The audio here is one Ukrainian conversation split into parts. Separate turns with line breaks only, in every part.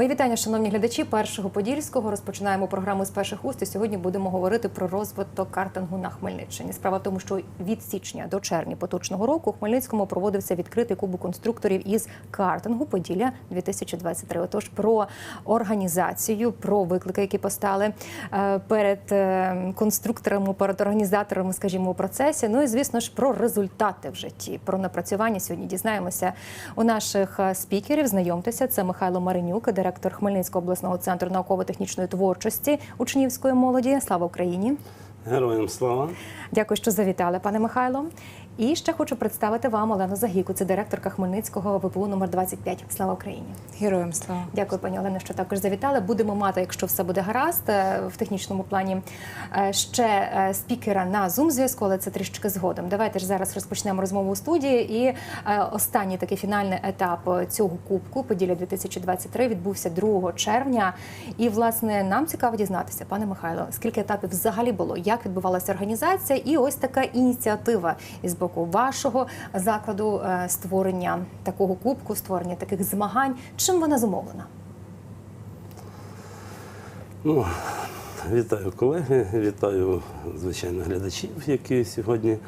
Мої вітання, шановні глядачі першого подільського. Розпочинаємо програму з перших уст. І сьогодні будемо говорити про розвиток картингу на Хмельниччині. Справа в тому, що від січня до червня поточного року у Хмельницькому проводився відкритий кубок конструкторів із картингу Поділля 2023 Отож про організацію, про виклики, які постали е, перед е, конструкторами, перед організаторами, скажімо, у процесі. Ну і звісно ж про результати в житті, про напрацювання. Сьогодні дізнаємося у наших е, спікерів. Знайомтеся, це Михайло Маринюк, директор Хмельницького обласного центру науково-технічної творчості учнівської молоді. Слава Україні!
Героям слава.
Дякую, що завітали, пане Михайло. І ще хочу представити вам Олену Загіку, це директорка Хмельницького ВПУ номер 25. Слава Україні!
Героям слава.
Дякую, пані Олено, що також завітали. Будемо мати, якщо все буде гаразд, е, в технічному плані е, ще е, спікера на Zoom зв'язку, але це трішки згодом. Давайте ж зараз розпочнемо розмову у студії. І останній такий фінальний етап цього кубку Поділля 2023 відбувся 2 червня. І власне нам цікаво дізнатися, пане Михайло, скільки етапів взагалі було, як відбувалася організація, і ось така ініціатива із боку вашого закладу е, створення такого кубку, створення таких змагань. Чим вона зумовлена?
Ну, вітаю колеги, вітаю, звичайно, глядачів, які сьогодні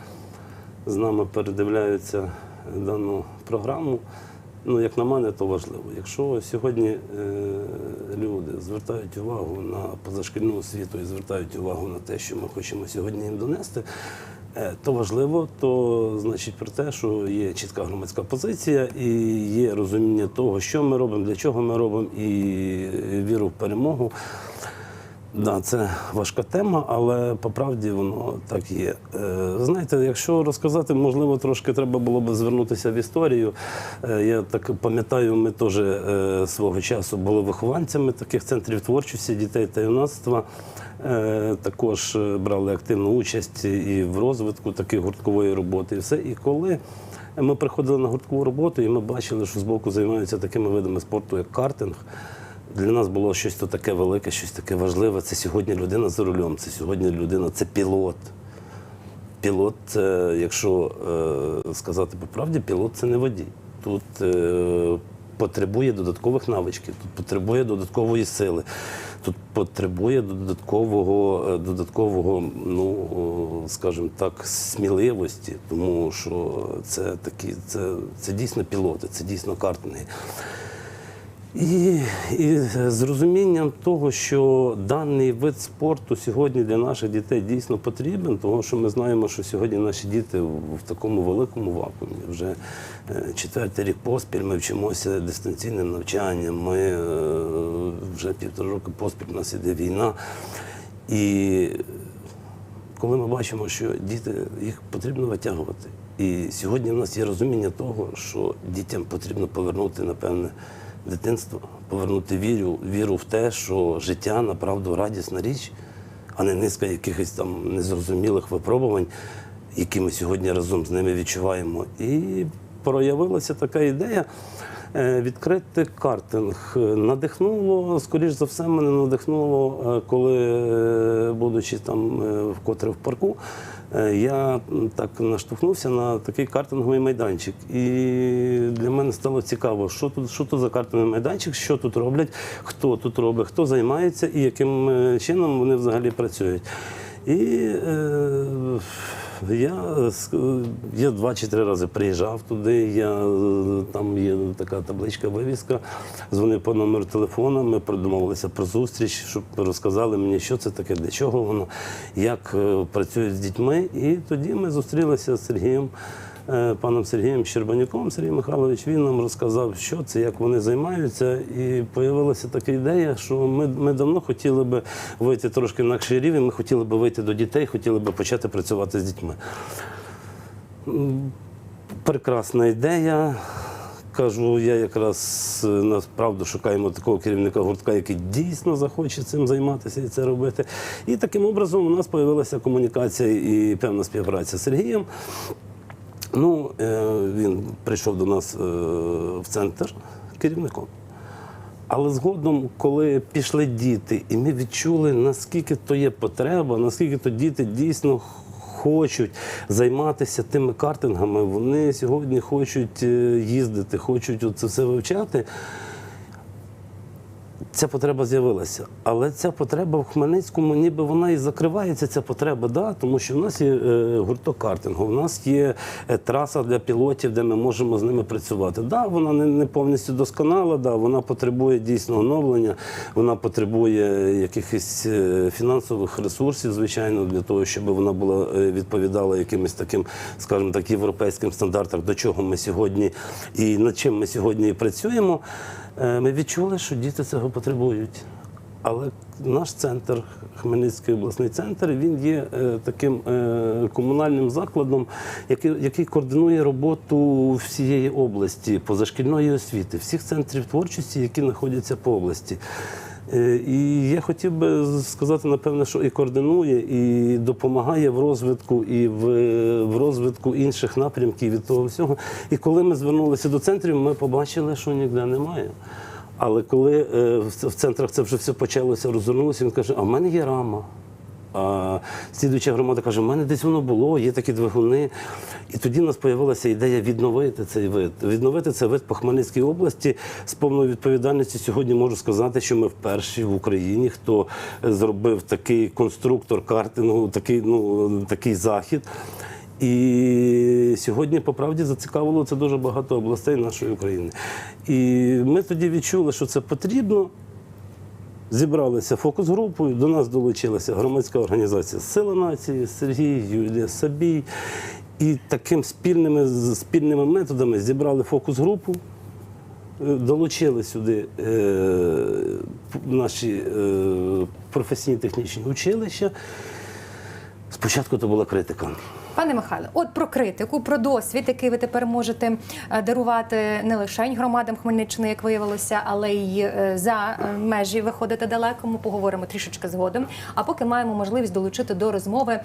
з нами передивляються дану програму. Ну, як на мене, то важливо. Якщо сьогодні е, люди звертають увагу на позашкільну освіту і звертають увагу на те, що ми хочемо сьогодні їм донести, то важливо, то значить про те, що є чітка громадська позиція і є розуміння того, що ми робимо, для чого ми робимо, і віру в перемогу. Да, це важка тема, але по правді воно так є. Е, знаєте, якщо розказати, можливо, трошки треба було б звернутися в історію. Е, я так пам'ятаю, ми теж е, свого часу були вихованцями таких центрів творчості дітей та юнацтва. Е, також е, брали активну участь і в розвитку такої гурткової роботи. І все. І коли ми приходили на гурткову роботу, і ми бачили, що збоку займаються такими видами спорту, як картинг. Для нас було щось то таке велике, щось таке важливе. Це сьогодні людина за рулем, це сьогодні людина, це пілот. Пілот, якщо е, сказати по правді, пілот це не водій. Тут потребує додаткових навичків, тут потребує додаткової сили, тут потребує додаткового, е, додаткового, ну скажімо так, сміливості, тому що це такі, це, це дійсно пілоти, це дійсно картинги. І, і з розумінням того, що даний вид спорту сьогодні для наших дітей дійсно потрібен, тому що ми знаємо, що сьогодні наші діти в, такому великому вакуумі. Вже е, четвертий рік поспіль ми вчимося дистанційним навчанням. Ми е, вже півтора року поспіль у нас іде війна. І коли ми бачимо, що діти їх потрібно витягувати. І сьогодні в нас є розуміння того, що дітям потрібно повернути, напевне, дитинство, повернути віру, віру в те, що життя направду радісна річ, а не низка якихось там незрозумілих випробувань, які ми сьогодні разом з ними відчуваємо. І проявилася така ідея. Е, Відкрити картинг надихнуло, скоріш за все, мене надихнуло, е, коли, е, будучи там е, вкотре в парку, е, я так наштовхнувся на такий картинговий майданчик. І для мене стало цікаво, що тут, що тут за картинговий майданчик, що тут роблять, хто тут робить, хто займається і яким е, чином вони взагалі працюють. І е, я, ск- я два чи три рази приїжджав туди. Я, е, там є така табличка, вивіска. Дзвонив по номеру телефону. Ми домовилися про зустріч, щоб розказали мені, що це таке, для чого воно, як е, працюють з дітьми. І тоді ми зустрілися з Сергієм. Е, Паном Сергієм Щербанюком Сергій Михайлович він нам розказав, що це, як вони займаються, і з'явилася така ідея, що ми, ми давно хотіли би вийти трошки на рівень. Ми хотіли би вийти до дітей, хотіли би почати працювати з дітьми. Прекрасна ідея. Кажу, я якраз е, насправді шукаємо такого керівника гуртка, який дійсно захоче цим займатися і це робити. І таким образом у нас з'явилася комунікація і певна співпраця з Сергієм. Ну, е, він прийшов до нас е, в центр керівником. Але згодом, коли пішли діти, і ми відчули, наскільки то є потреба, наскільки то діти дійсно хочуть займатися тими картингами, вони сьогодні хочуть е, їздити, хочуть це все вивчати. Ця потреба з'явилася. Але ця потреба в Хмельницькому, ніби вона і закривається, ця потреба, да, тому що в нас є е, гурток картингу, в нас є е, траса для пілотів, де ми можемо з ними працювати. Да, вона не, повністю досконала, да, вона потребує дійсно оновлення, вона потребує якихось е, фінансових ресурсів, звичайно, для того, щоб вона була відповідала якимось таким, скажімо так, європейським стандартам, до чого ми сьогодні і над чим ми сьогодні працюємо. Е, Ми відчули, що діти цього потребують. Але наш центр, Хмельницький обласний центр, він є е, таким е, комунальним закладом, який, який координує роботу всієї області, позашкільної освіти, всіх центрів творчості, які знаходяться по області. Е, І я хотів би сказати, напевно, що і координує, і допомагає в розвитку, і в, в розвитку інших напрямків від того всього. І коли ми звернулися до центрів, ми побачили, що ніде немає. Але коли е, в центрах це вже все почалося, розвернулося, він каже: а в мене є рама. А слідуюча громада каже, в мене десь воно було, є такі двигуни. І тоді в нас з'явилася ідея відновити цей вид. Відновити цей вид по Хмельницькій області з повною відповідальністю. Сьогодні можу сказати, що ми вперші в Україні, хто зробив такий конструктор картингу, такий, ну, такий захід. І сьогодні, по правді, зацікавило це дуже багато областей нашої України. І ми тоді відчули, що це потрібно. Зібралися фокус-групою, до нас долучилася громадська організація Сила нації, Сергій, Юлія Сабій. І таким спільними, спільними методами зібрали фокус-групу, е, долучили сюди е, наші е, професійні технічні училища. Спочатку то була критика.
Пане Михайле, от про критику, про досвід, який ви тепер можете е, дарувати не лише громадам Хмельниччини, як виявилося, але й е, за е, межі виходити далеко. Ми поговоримо трішечки згодом. А поки маємо можливість долучити до розмови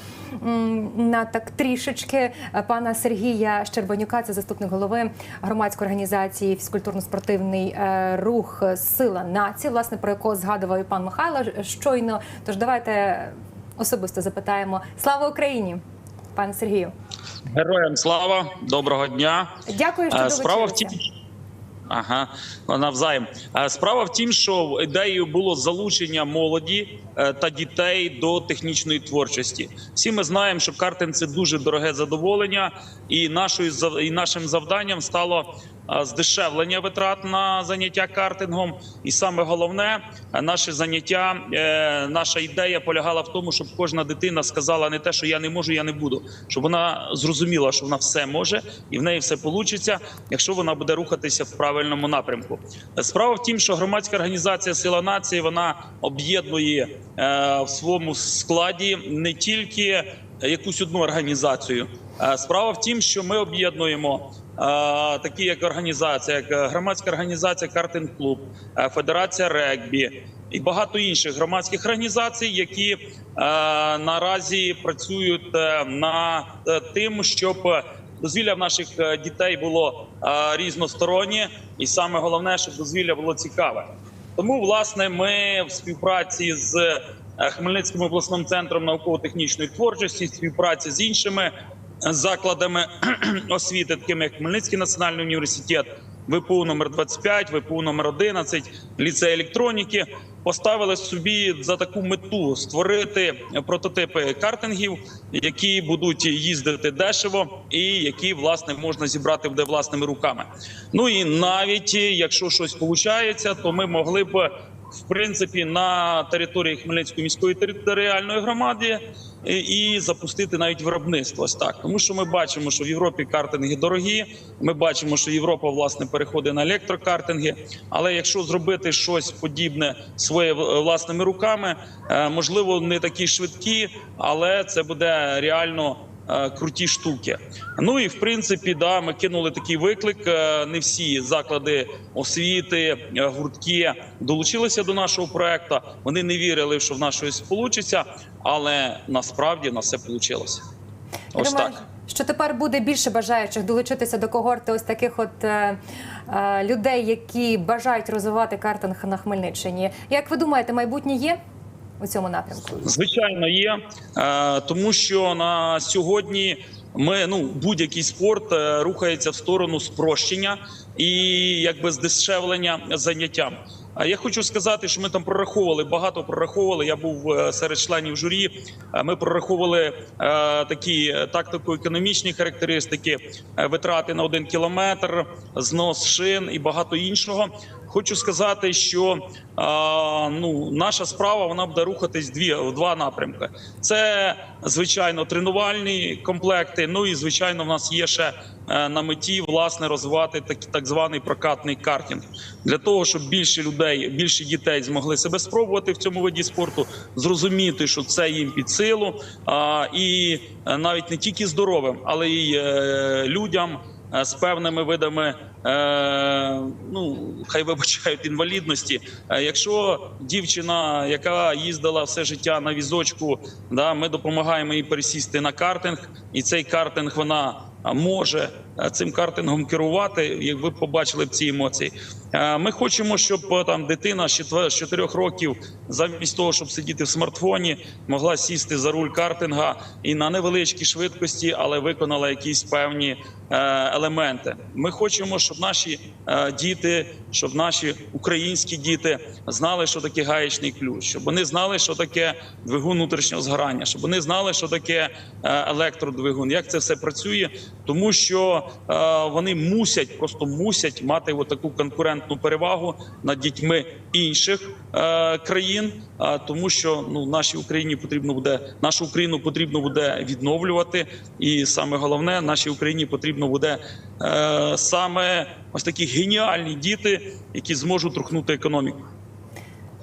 на так трішечки пана Сергія Щербанюка, це заступник голови громадської організації фізкультурно-спортивний рух Сила нації, власне про якого згадував і пан Михайло щойно. Тож давайте особисто запитаємо: слава Україні! Пане Сергію,
Героям слава, доброго дня.
дякую, що
Е, Справа в тім, ага, навзаєм. Е, Справа в тім, що ідеєю було залучення молоді е, та дітей до технічної творчості. Всі ми знаємо, що картин це дуже дороге задоволення, і нашою і нашим завданням стало здешевлення витрат на заняття картингом. І саме головне, е, наше заняття, е, наша ідея полягала в тому, щоб кожна дитина сказала не те, що я не можу, я не буду, щоб вона зрозуміла, що вона все може, і в неї все вийде, якщо вона буде рухатися в правильному напрямку. Справа в тім, що громадська організація Сила нації вона об'єднує е, в своєму складі не тільки якусь одну організацію. Е, Справа в тім, що ми об'єднуємо е, такі як організація, як е, громадська організація Картин Клуб, е, Федерація регбі і багато інших громадських організацій, які е, наразі працюють е, над е, тим, щоб дозвілля в наших е, дітей було е, різностороннє, і саме головне, щоб дозвілля було цікаве. Тому, власне, ми в співпраці з е, Хмельницьким обласним центром науково-технічної творчості, в співпраці з іншими закладами освіти, такими як Хмельницький національний університет, ВПУ номер 25, ВПУ номер 11, ліцей електроніки. Поставили собі за таку мету створити прототипи картингів, які будуть їздити дешево, і які власне можна зібрати буде власними руками. Ну і навіть якщо щось виходить, то ми могли б в принципі на території Хмельницької міської територіальної громади і, запустити навіть виробництво. Ось так, тому що ми бачимо, що в Європі картинги дорогі. Ми бачимо, що Європа власне переходить на електрокартинги. Але якщо зробити щось подібне своїми власними руками, е, можливо, не такі швидкі, але це буде реально. Е, Круті штуки. Ну і в принципі, да, ми кинули такий виклик. Е, Не всі заклади освіти, е, гуртки долучилися до нашого проекту. Вони не вірили, що в нас щось вийде, але насправді в нас все вийшло. Ось
думаю,
так.
що тепер буде більше бажаючих долучитися до когорти ось таких от е, е, людей, які бажають розвивати картинг на Хмельниччині. Як ви думаєте, майбутнє є у цьому напрямку?
Звичайно, є е, тому, що на сьогодні ми ну будь-який спорт е, рухається в сторону спрощення і якби здешевлення заняттям. А я хочу сказати, що ми там прораховували багато прораховували. Я був е, серед членів журі. Ми прораховували е, такі тактико-економічні характеристики, витрати на один кілометр, знос шин і багато іншого. Хочу сказати, що а, ну наша справа вона буде рухатись дві в два напрямки. Це звичайно тренувальні комплекти. Ну і звичайно, в нас є ще е, на меті власне розвивати так, так званий прокатний картинг для того, щоб більше людей, більше дітей змогли себе спробувати в цьому виді спорту, зрозуміти, що це їм під силу, а, і е, навіть не тільки здоровим, але й е, людям з певними видами. Е, ну хай вибачають інвалідності. Е, якщо дівчина, яка їздила все життя на візочку, да ми допомагаємо їй пересісти на картинг, і цей картинг вона може е, цим картингом керувати. Як ви побачили б ці емоції. Е, Ми хочемо, щоб е, там дитина з 4 років, замість того, щоб сидіти в смартфоні, могла сісти за руль картинга і на невеличкій швидкості, але виконала якісь певні е, елементи. Ми хочемо, щоб наші е, діти, щоб наші українські діти знали, що таке гаєчний ключ, щоб вони знали, що таке двигун внутрішнього згорання, щоб вони знали, що таке е, електродвигун, як це все працює, тому що е, вони мусять, просто мусять мати таку конкурентну перевагу над дітьми інших е, країн, е, тому що ну нашій Україні потрібно буде нашу Україну потрібно буде відновлювати, і саме головне, нашій Україні потрібно буде е, саме ось такі геніальні діти, які зможуть рухнути економіку.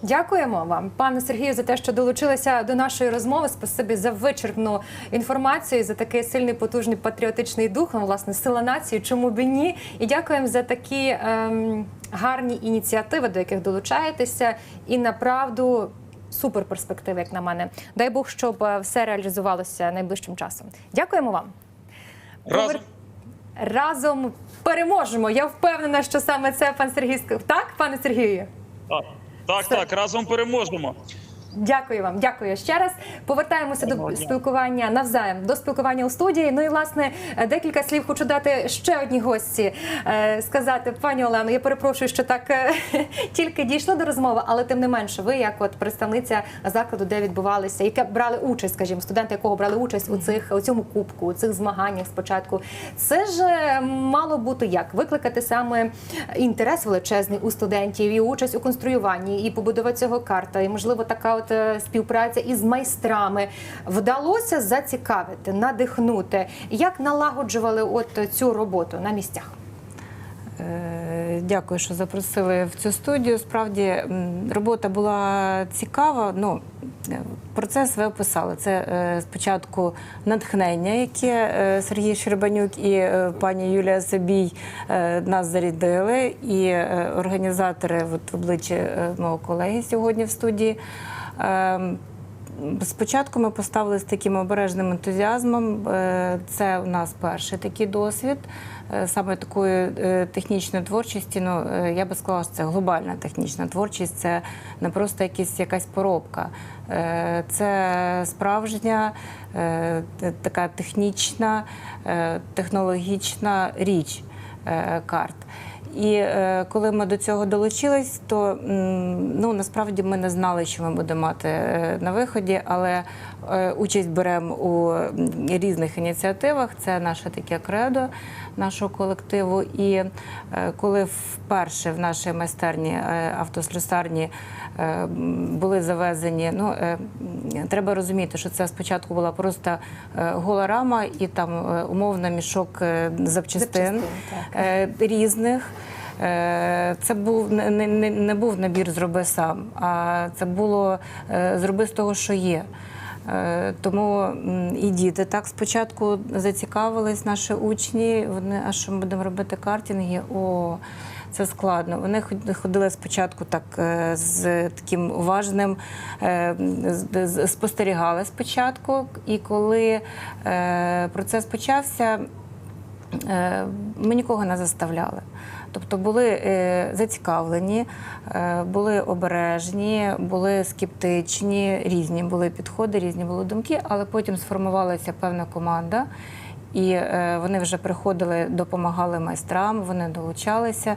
Дякуємо вам, пане Сергію, за те, що долучилися до нашої розмови. Спасибі за вичерпну інформацію, за такий сильний потужний патріотичний дух. Ну, власне, сила нації, чому б і ні? І дякуємо за такі ем, гарні ініціативи, до яких долучаєтеся, і направду. Супер перспективи, як на мене. Дай Бог, щоб е, все реалізувалося найближчим часом. Дякуємо вам.
Разом
Разом переможемо. Я впевнена, що саме це пан Сергій. Так, пане Сергію?
так, так, так разом переможемо.
Дякую вам, дякую ще раз. Повертаємося до спілкування навзаєм до спілкування у студії. Ну і власне декілька слів хочу дати ще одній гості е, сказати, пані Олено. Я перепрошую, що так е, тільки дійшло до розмови, але тим не менше, ви, як от представниця закладу, де відбувалися, яке брали участь, скажімо, студенти, якого брали участь у цих у цьому кубку, у цих змаганнях спочатку. Це ж е, мало бути як викликати саме інтерес величезний у студентів і участь у конструюванні і побудова цього карта, і можливо така от е, співпраця із майстрами вдалося зацікавити, надихнути. Як налагоджували от цю роботу на місцях?
Е, Дякую, що запросили в цю студію. Справді робота була цікава. Ну, е, процес ви описали. Це е, спочатку натхнення, яке е, Сергій Щербанюк і е, пані Юлія Собій е, нас зарядили, і е, організатори, от в обличчі е, мого колеги сьогодні в студії. Ем, Спочатку ми поставили з таким обережним ентузіазмом. Е, Це у нас перший такий досвід е, саме такої е, технічної творчості. Ну я би сказала, що це глобальна технічна творчість, це не просто якісь, якась поробка. Це справжня така технічна, технологічна річ карт. І е, коли ми до цього долучились, то ну насправді ми не знали, що ми будемо мати е, на виході, але участь беремо у різних ініціативах. Це наше таке кредо нашого колективу. І е, коли вперше в нашій майстерні е, автослюсарні е, були завезені, ну е, треба розуміти, що це спочатку була просто е, гола рама і там е, умовно мішок е, запчастин
Запчастин,
е, різних. Е, Це був не, не, не- був набір зроби сам, а це було е, зроби з того, що є. Е, Тому і діти так спочатку зацікавились, наші учні. Вони, а що ми будемо робити картинги? О, це складно. Вони ходили спочатку так е, з таким уважним, е, спостерігали спочатку, і коли процес почався, Ми нікого не заставляли. Тобто були е, зацікавлені, е, були обережні, були скептичні, різні були підходи, різні були думки, але потім сформувалася певна команда, і е, вони вже приходили, допомагали майстрам, вони долучалися.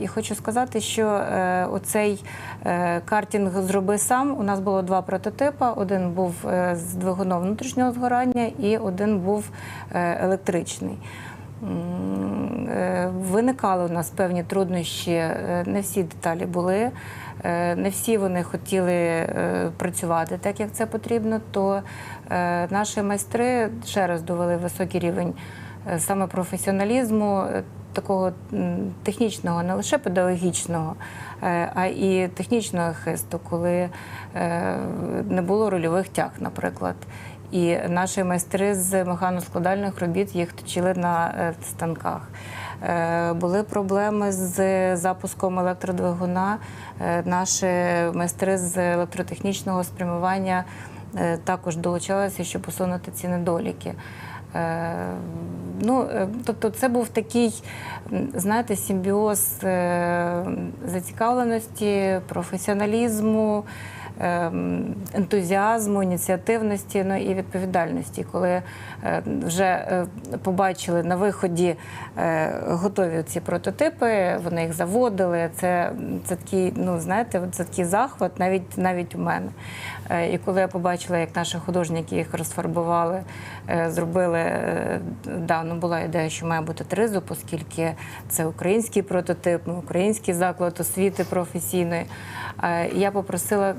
І хочу сказати, що оцей картинг зроби сам. У нас було два прототипи. Один був з двигуном внутрішнього згорання, і один був електричний. Е, Виникали у нас певні труднощі, е, не всі деталі були, е, не всі вони хотіли працювати так, як це потрібно. То наші майстри ще раз довели високий рівень саме професіоналізму, такого технічного, не лише педагогічного, а і технічного хисту, коли не було рольових тяг, наприклад. І наші майстри з механоскладальних робіт їх точили на е, станках. Е, Були проблеми з запуском електродвигуна. Е, Наші майстри з електротехнічного спрямування також долучалися, щоб усунути ці недоліки. Ну, тобто, це був такий, знаєте, симбіоз зацікавленості, професіоналізму, ентузіазму, ініціативності ну, і відповідальності. Коли е, вже е, побачили на виході е, готові ці прототипи, вони їх заводили. Це, це такий, ну знаєте, це такий захват, навіть навіть у мене. Е, І коли я побачила, як наші художники їх розфарбували, е, зробили е, да, ну була ідея, що має бути тризуб, оскільки це український прототип, ну, український заклад освіти професійної. Я попросила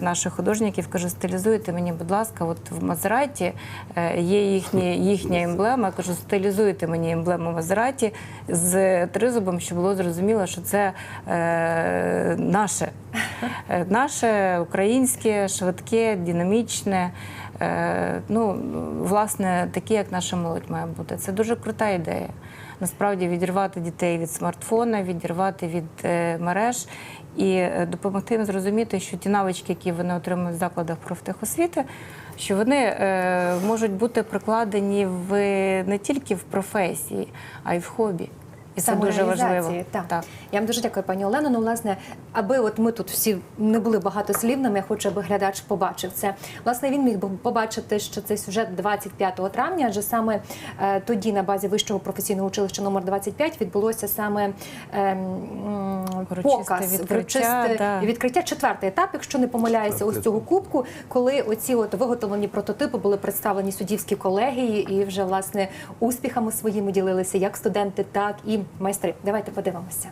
наших художників, кажу, стилізуйте мені, будь ласка, от в Мазераті е, є їхні, їхня емблема. Кажу, стилізуйте мені емблему Мазераті з тризубом, щоб було зрозуміло, що це наше. Е, Наше українське, швидке, динамічне. Е, Ну, власне, таке, як наша молодь має бути. Це дуже крута ідея. Насправді відірвати дітей від смартфона, відірвати від е, мереж і допомогти їм зрозуміти, що ті навички, які вони отримують в закладах профтехосвіти, що вони можуть бути прикладені в не тільки в професії, а й в хобі. І це дуже
Самореалізації,
важливо.
Так. Я вам дуже дякую, пані Олено. Ну, власне, аби от ми тут всі не були багатослівними, я хочу, аби глядач побачив це. Власне, він міг би побачити, що цей сюжет 25 травня, адже саме е, тоді на базі вищого професійного училища номер 25 відбулося саме е, м,
Урочисте
показ,
відкриття, да.
відкриття. Четвертий етап, якщо не помиляюся, ось цього кубку, коли оці от виготовлені прототипи були представлені суддівській колегії і вже власне успіхами своїми ділилися як студенти, так і майстри. Давайте подивимося.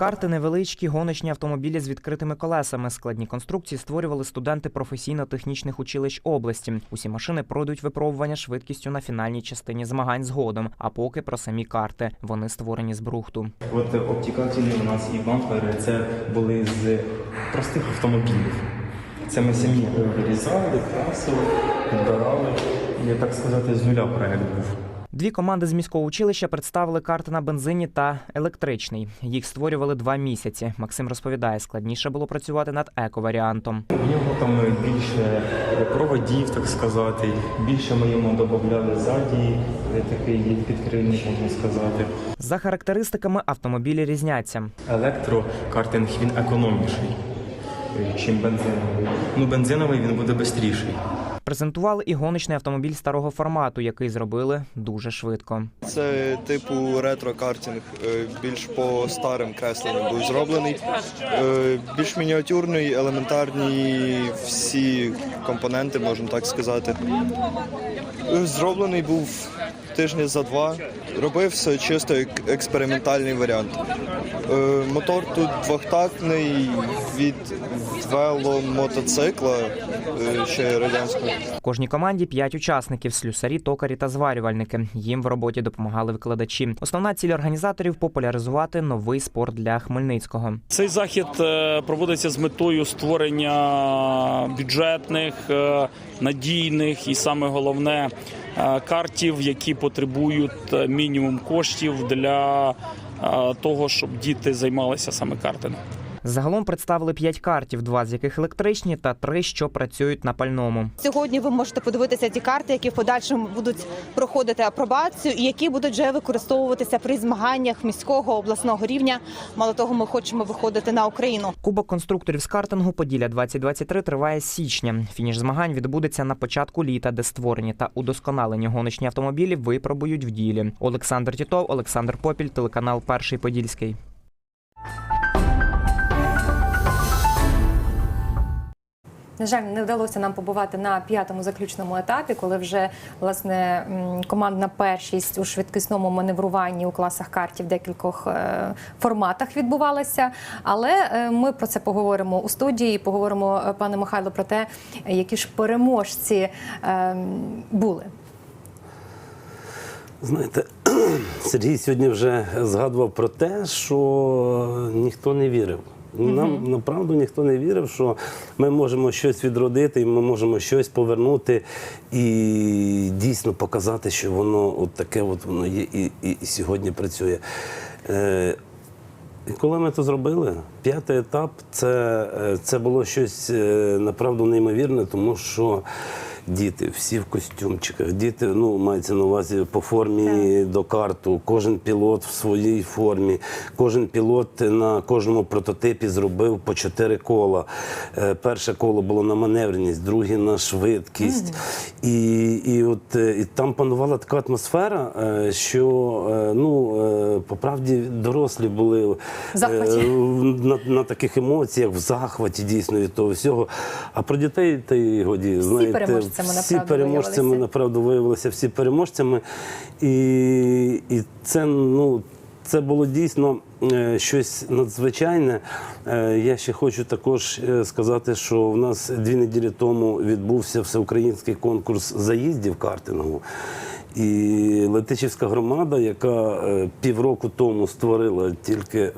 Карти невеличкі, гоночні автомобілі з відкритими колесами. Складні конструкції створювали студенти професійно-технічних училищ області. Усі машини пройдуть випробування швидкістю на фінальній частині змагань згодом. А поки про самі карти вони створені з брухту.
От обтікателі у нас і бампери це були з простих автомобілів. Це ми самі вирізали, красили, підбирали. І, так сказати, з нуля проект був.
Дві команди з міського училища представили карти на бензині та електричний. Їх створювали два місяці. Максим розповідає, складніше було працювати над еко-варіантом.
У нього там більше проводів, так сказати, більше ми йому додавали ззаді, е, такий підкрильник, можна сказати.
За характеристиками автомобілі різняться.
Електрокартинг він економніший, е, чим бензиновий. Ну, бензиновий він буде швидший.
Презентували і гоночний автомобіль старого формату, який зробили дуже швидко.
Це типу ретро-картинг, е, більш по старим кресленням був зроблений. Е, Більш мініатюрний, елементарні всі компоненти, можна так сказати. Е, Зроблений був тижні за два. Робився чисто як експериментальний варіант. Е, Мотор тут двохтактний від веломотоцикла, е, ще радянського.
В кожній команді п'ять учасників: слюсарі, токарі та зварювальники. Їм в роботі допомагали викладачі. Основна ціль організаторів популяризувати новий спорт для Хмельницького.
Цей захід е, проводиться з метою створення бюджетних, надійних і саме головне картів, які потребують е, мінімум коштів для е, того, щоб діти займалися саме картингом.
Загалом представили п'ять картів, два з яких електричні, та три, що працюють на пальному.
Сьогодні ви можете подивитися ті карти, які в подальшому будуть проходити апробацію, і які будуть вже використовуватися при змаганнях міського обласного рівня. Мало того, ми хочемо виходити на Україну.
Кубок конструкторів з картингу Поділля 2023 триває з січня. Фініш змагань відбудеться на початку літа, де створені та удосконалені гоночні автомобілі випробують в ділі. Олександр Тітов, Олександр Попіль, телеканал Перший Подільський.
На жаль, не вдалося нам побувати на п'ятому заключному етапі, коли вже власне командна першість у швидкісному маневруванні у класах картів в декількох е, форматах відбувалася. Але е, ми про це поговоримо у студії. Поговоримо, е, пане Михайло, про те, які ж переможці були.
Знаєте, Сергій сьогодні вже згадував про те, що ніхто не вірив. Нам направду ніхто не вірив, що ми можемо щось відродити, і ми можемо щось повернути і дійсно показати, що воно от таке от воно є і, і, і сьогодні працює. Е, і коли ми це зробили, п'ятий етап це, е, це було щось е, направду неймовірне, тому що діти всі в костюмчиках, діти ну, мається на увазі по формі до карту, кожен пілот в своїй формі, кожен пілот на кожному прототипі зробив по чотири кола. Е, Перше коло було на маневреність, друге на швидкість. І, і, от, е, і там панувала така атмосфера, е, що ну, по правді дорослі були на, на таких емоціях, в захваті дійсно від того всього. А про дітей та й годі, знаєте,
переможцями,
всі
направду,
переможцями
виявилися.
направду виявилися всі переможцями. І, і це, ну, це було дійсно е, щось надзвичайне. Е, Я ще хочу також е, сказати, що в нас дві неділі тому відбувся всеукраїнський конкурс заїздів картингу. І Летичівська громада, яка е, півроку тому створила тільки, е,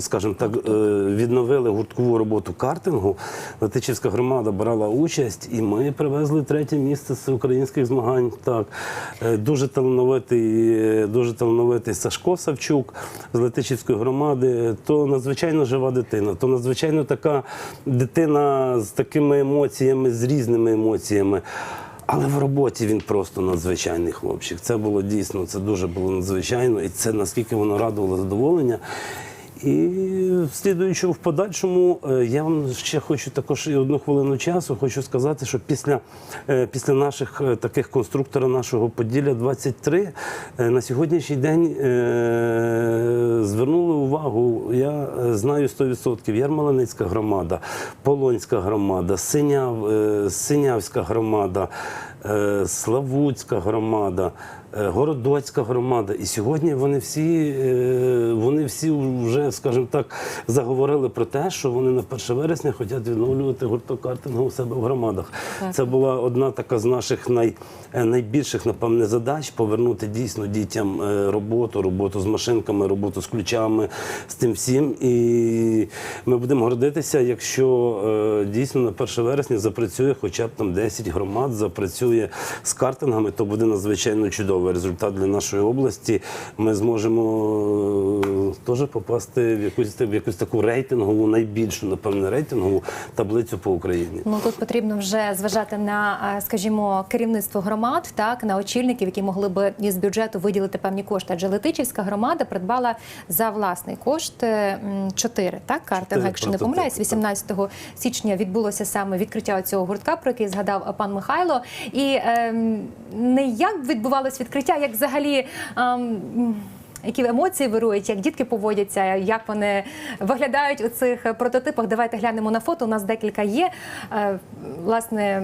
скажімо так, е, відновили гурткову роботу картингу. Летичівська громада брала участь, і ми привезли третє місце з українських змагань. Так, дуже талановитий, дуже талановитий Сашко Савчук з Летичівської громади. То надзвичайно жива дитина, то надзвичайно така дитина з такими емоціями, з різними емоціями. Але в роботі він просто надзвичайний хлопчик. Це було дійсно, це дуже було надзвичайно, і це наскільки воно радувало задоволення. І слідуючи в подальшому, е, я вам ще хочу також і одну хвилину часу. Хочу сказати, що після, е, після наших е, таких конструктора нашого Поділля 23 е, на сьогоднішній день звернули увагу. Я знаю 100%. Ярмолинецька громада, Полонська громада, Синяв, Синявська громада, Славутська громада. Е, Городоцька громада, і сьогодні вони всі, е, вони всі вже, скажімо так, заговорили про те, що вони на 1 вересня хочуть відновлювати гурток картингу у себе в громадах. Це була одна така з наших най, е, найбільших, напевне, задач повернути дійсно дітям роботу, роботу з машинками, роботу з ключами, з тим всім. І ми будемо гордитися, якщо дійсно на 1 вересня запрацює хоча б там 10 громад, запрацює з картингами, то буде надзвичайно чудовий результат для нашої області. Ми зможемо е, теж попасти в якусь, в якусь таку рейтингову, найбільшу, напевне, рейтингову таблицю по Україні.
Ну тут потрібно вже зважати на, е, скажімо, керівництво громад, так на очільників, які могли би із бюджету виділити певні кошти. Адже Летичівська громада придбала за власний кошт е, м, чотири так картинга, якщо не помиляюсь. 18 січня відбулося саме відкриття цього гуртка, про який згадав пан Михайло. І ем, не як відбувалось відкриття, як взагалі. ем, які емоції вирують, як дітки поводяться, як вони виглядають у цих прототипах. Давайте глянемо на фото. У нас декілька є. Е, Власне,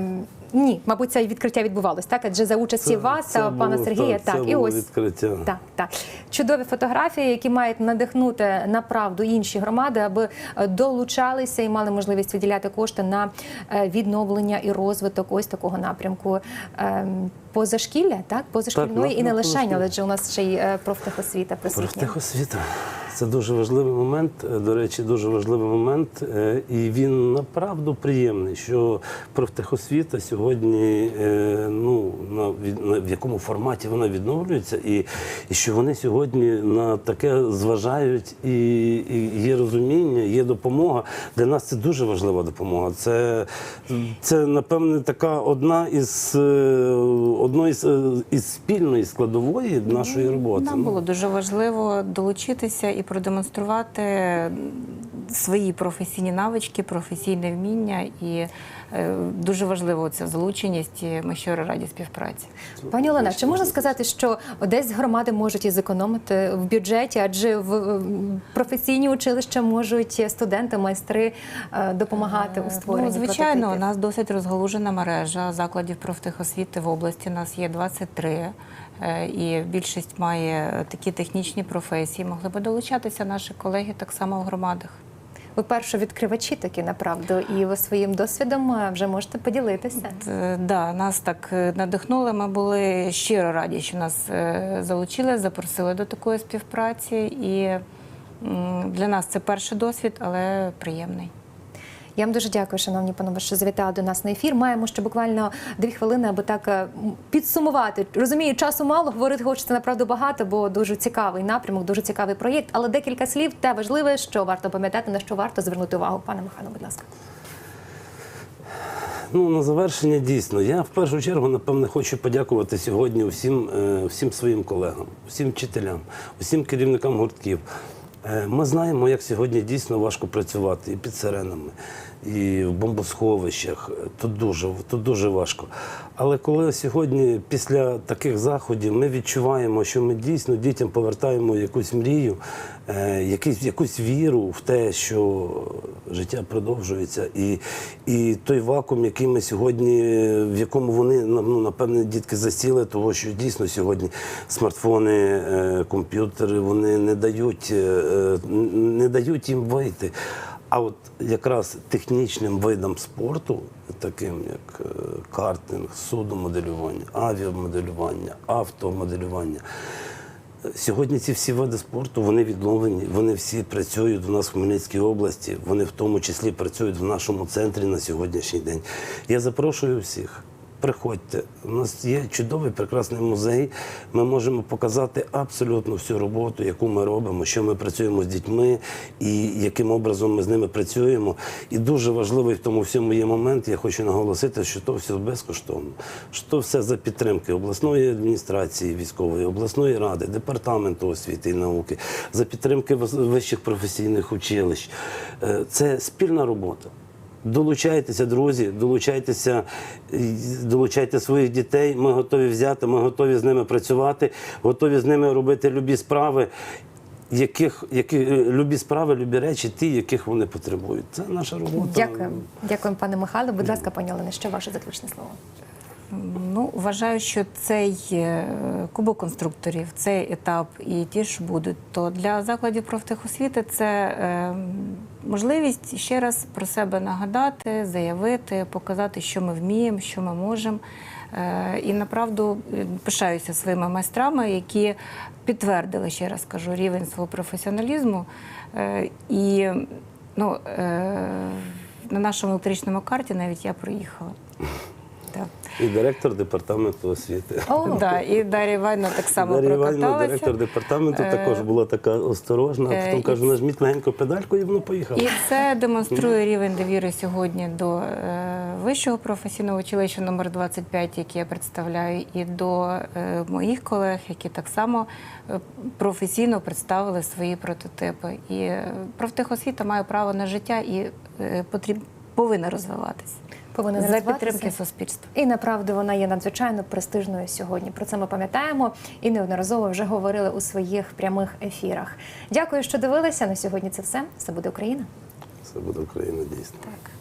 ні, мабуть, це відкриття відбувалось, так? Адже за участі вас та пана Сергія.
так,
Так,
це
і
було
ось
відкриття.
так, так. Чудові фотографії, які мають надихнути на правду інші громади, аби е, долучалися і мали можливість виділяти кошти на е, відновлення і розвиток ось такого напрямку. Позашкілля, так? Позашкільної і не
напрямку
лише, але ж у нас ще й е, профтехосвіта присутня.
Профтехосвіта. Це дуже важливий момент. е, До речі, дуже важливий момент, е, і він направду приємний, що профтехосвіта сьогодні, ну на в якому форматі вона відновлюється, і, і що вони сьогодні на таке зважають, і, і є розуміння, є допомога. Для нас це дуже важлива допомога. Це, це напевне така одна із одної з, е, із спільної складової нашої роботи.
Нам
Ну,
було дуже важливо долучитися і продемонструвати свої професійні навички, професійне вміння і е, дуже важливо ця залученість. і Ми щиро раді співпраці.
Пані Олена, чи можна сказати, що десь громади можуть і зекономити в бюджеті, адже в е, професійні училища можуть студенти, майстри е, допомагати у створенні
Ну, звичайно, у нас досить розгалужена мережа закладів профтехосвіти в області. У нас є 23, е, і більшість має такі технічні професії. Могли би долучатися наші колеги так само в громадах.
Ви першовідкривачі такі направду, і ви своїм досвідом е, вже можете поділитися.
Так, Да, нас так е, надихнули. Ми були щиро раді, що нас е, залучили, запросили до такої співпраці. І для нас це перший досвід, але приємний.
Я вам дуже дякую, шановні панове, що завітали до нас на ефір. Маємо ще буквально дві хвилини, аби так е, підсумувати. Розумію, часу мало, говорити хочеться направду багато, бо дуже цікавий напрямок, дуже цікавий проєкт. Але декілька слів те важливе, що варто пам'ятати, на що варто звернути увагу. Пане Михайло, будь ласка.
Ну, на завершення дійсно. Я в першу чергу, напевне, хочу подякувати сьогодні всім, е, всім своїм колегам, всім вчителям, всім керівникам гуртків. Е, Ми знаємо, як сьогодні дійсно важко працювати і під сиренами, і в бомбосховищах. Тут дуже, тут дуже важко. Але коли сьогодні, після таких заходів, ми відчуваємо, що ми дійсно дітям повертаємо якусь мрію, е, якусь, якусь віру в те, що життя продовжується, і, і той вакуум, який ми сьогодні, в якому вони ну, напевне, дітки засіли, того що дійсно сьогодні смартфони, е, комп'ютери вони не дають, е, не дають їм вийти. А от якраз технічним видом спорту, таким як е, картинг, судомоделювання, авіамоделювання, автомоделювання. Сьогодні ці всі види спорту вони відновлені, вони всі працюють у нас в Хмельницькій області, вони в тому числі працюють в нашому центрі на сьогоднішній день. Я запрошую всіх. Приходьте, у нас є чудовий прекрасний музей. Ми можемо показати абсолютно всю роботу, яку ми робимо, що ми працюємо з дітьми і яким образом ми з ними працюємо. І дуже важливий в тому всьому є момент. Я хочу наголосити, що то все безкоштовно, що то все за підтримки обласної адміністрації військової, обласної ради, департаменту освіти і науки, за підтримки вищих професійних училищ. Е, Це спільна робота. Долучайтеся, друзі, долучайтеся, долучайте своїх дітей. Ми готові взяти, ми готові з ними працювати, готові з ними робити любі справи, яких, які, е, любі справи, любі речі, ті, яких вони потребують. Це наша робота.
Дякую. Дякуємо, пане Михайло. Будь ласка, пані Олена, що ваше заключне слово?
Ну, вважаю, що цей е, кубок конструкторів, цей етап і ті ж будуть, то для закладів профтехосвіти це е, можливість ще раз про себе нагадати, заявити, показати, що ми вміємо, що ми можемо. Е, І направду е, пишаюся своїми майстрами, які підтвердили, ще раз кажу, рівень свого професіоналізму. Е, І ну, на нашому електричному карті навіть я проїхала.
І директор департаменту освіти.
О,
Да, і Дар'я Івановна так само
Дар'я
прокаталася.
директор департаменту,
Е,
також була така осторожна,
е,
потім
і
каже, нажміть легенько педальку, і воно поїхало.
І це демонструє рівень довіри сьогодні до е, вищого професійного училища номер 25, яке я представляю, і до е, моїх колег, які так само е, професійно представили свої прототипи. І е, профтехосвіта має право на життя і е, потріб, повинна розвиватися
повинен
за підтримки суспільства.
І направду вона є надзвичайно престижною сьогодні. Про це ми пам'ятаємо і неодноразово вже говорили у своїх прямих ефірах. Дякую, що дивилися. На сьогодні це все. Все буде Україна.
Це буде Україна дійсно.
Так.